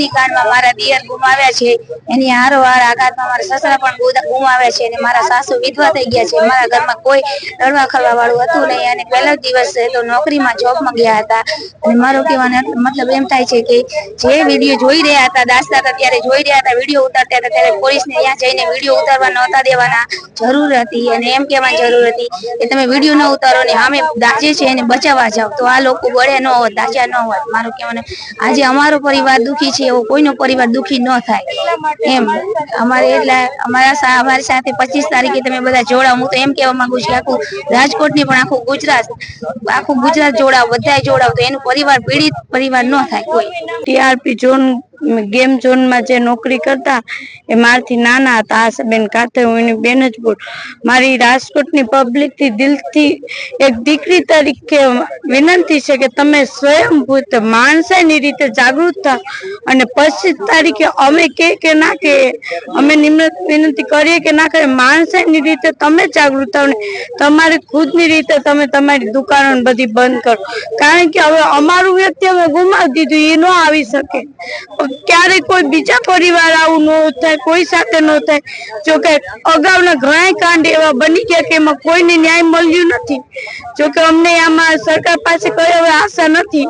અગ્નિકાંડમાં મારા દિયર ગુમાવ્યા છે. એની હારોહાર આઘાતમાં મારા સસરા પણ ગુમાવ્યા છે અને મારા સાસુ વિધવા થઈ ગયા છે. મારા ઘરમાં કોઈ રડવા ખરવા વાળું હતું નહીં અને પહેલો દિવસ તો નોકરીમાં જોબમાં ગયા હતા. અને મારો કહેવાનો મતલબ એમ થાય છે કે જે વીડિયો જોઈ રહ્યા હતા દાસતા હતા ત્યારે જોઈ રહ્યા હતા, વીડિયો ઉતારતા હતા, ત્યારે પોલીસને ત્યાં જઈને વીડિયો ઉતારવા નહોતા દેવાના. જરૂર હતી અને એમ કહેવાની જરૂર હતી કે તમે વીડિયો ન ઉતારો ને અમે દાજે છે એને બચાવવા જાઓ. તો આ લોકો બળે ન હોત, દાજ્યા ન હોત. મારું કહેવાનું આજે અમારો પરિવાર દુખી છે એવો કોઈનો પરિવાર દુખી ન થાય. એમ. અમારે એટલે અમારા અમારી સાથે પચીસ તારીખે તમે બધા જોડાવ હું તો એમ કહેવા માંગુ છું આખું રાજકોટની પણ આખું ગુજરાત આખું ગુજરાત જોડાવ બધા જોડાવ તો એનું પરિવાર પીડિત પરિવાર ન થાય કોઈ. ટીઆરપી ઝોન ગેમ ઝોનમાં જે નોકરી કરતા, એ મારથી નાના હતા. આશાબેન કાતે હું એની બેન જ બોલ. મારી રાજકોટની પબ્લિકથી દિલથી એક દીકરી તરીકે વિનંતી છે કે તમે સ્વયંભૂત માણસાઈની રીતે જાગૃત થાવ અને પચીસ તારીખે અમે કે કે ના કે, અમે નિમ્રત વિનંતી કરીએ કે ના કરીએ, માણસાઈની રીતે તમે જાગૃત થાવ તમારી ખુદની રીતે તમે તમારી દુકાનો બધી બંધ કરો. કારણ કે હવે અમારું વ્યક્તિ અમે ગુમાવી દીધું, એ ન આવી શકે. ક્યારેય કોઈ બીજા પરિવાર આવું ન થાય, કોઈ સાથે ન થાય. જોકે અગાઉના ઘણા કાંડ એવા બની ગયા કે એમાં કોઈને ન્યાય મળ્યું નથી. જોકે અમને આમાં સરકાર પાસે કઈ હવે આશા નથી.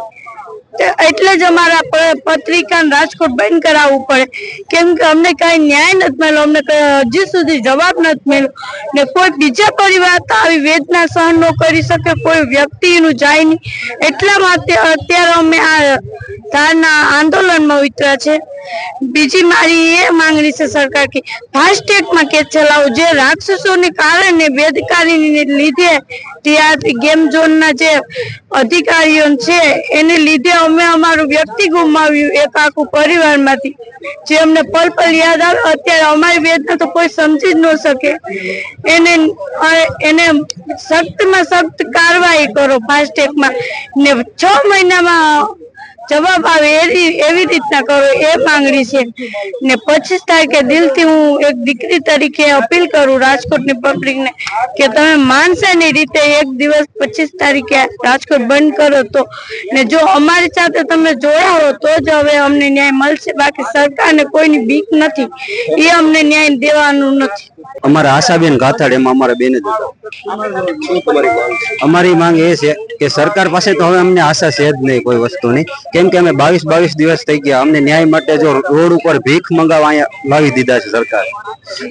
એટલે જ અમારા પત્રિકા રાજકોટ બંધ કરાવવું પડે. કેમ કે અમને કઈ ન્યાય નથી મળ્યો, અમને હજી સુધી જવાબ નથી મળ્યો. ને કોઈ બીજા પરિવાર તો આવી વેદના સહન ન કરી શકે, કોઈ વ્યક્તિનું જાય નહીં. એટલા માટે અત્યારે અમે આ ધારના આંદોલનમાં ઉતર્યા છે. બીજી મારી એ માંગણી છે સરકાર કે ફાસ્ટેગમાં કેસ ચલાવો. જે રાક્ષસોને કારણે બેદકારીને લીધે ટીઆરપી ગેમ ઝોનના જે અધિકારીઓ છે, એને લીધે અમે અમારું વ્યક્તિ ગુમાવ્યું એક આખું પરિવારમાંથી. જે અમને પલ પલ યાદ આવે, અત્યારે અમારી વેદના તો કોઈ સમજી જ ન શકે. એને એને સખ્તમાં સખ્ત કાર્યવાહી કરો ફાસ્ટેગમાં ને છ મહિનામાં જવાબ આવે એવી એવી રીતના કરો, એ માંગણી છે. ને પચીસ તારીખે દિલથી હું એક દીકરી તરીકે અપીલ કરું રાજકોટની પબ્લિકને કે તમે માનસાની રીતે એક દિવસ પચીસ તારીખે રાજકોટ બંધ કરો તો. ને જો અમારી સાથે તમે જોડાવો તો જ હવે અમને ન્યાય મળશે. બાકી સરકારને કોઈની બીક નથી. એ અમને ન્યાય દેવાનું નથી. અમારા આશાબેન ગાથાડ, એમાં અમારા બેન જ અમારી માંગ એ છે કે સરકાર પાસે તો હવે અમને આશા છે જ નહીં કોઈ વસ્તુની. કેમ કે અમે બાવીસ બાવીસ દિવસ થઈ ગયા. અમને ન્યાય માટે જો રોડ ઉપર ભીખ મંગાવવા અહીંયા લાવી દીધા છે સરકાર.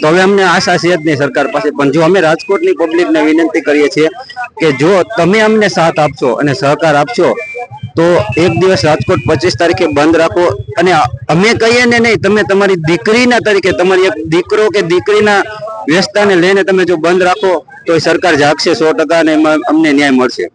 તો હવે અમને આશા છે જ નહીં સરકાર પાસે. પણ જો અમે રાજકોટની પબ્લિકને વિનંતી કરીએ છીએ કે જો તમે અમને સાથ આપશો અને સહકાર આપશો, તો એક દિવસ રાજકોટ પચીસ તારીખે બંધ રાખો. અને અમે કહીએ ને નહીં, તમે તમારી દીકરીના તરીકે, તમારી એક દીકરો કે દીકરીના વ્યસ્તાને લઈને તમે જો બંધ રાખો, તો સરકાર જાગશે સો ટકા અને અમને ન્યાય મળશે.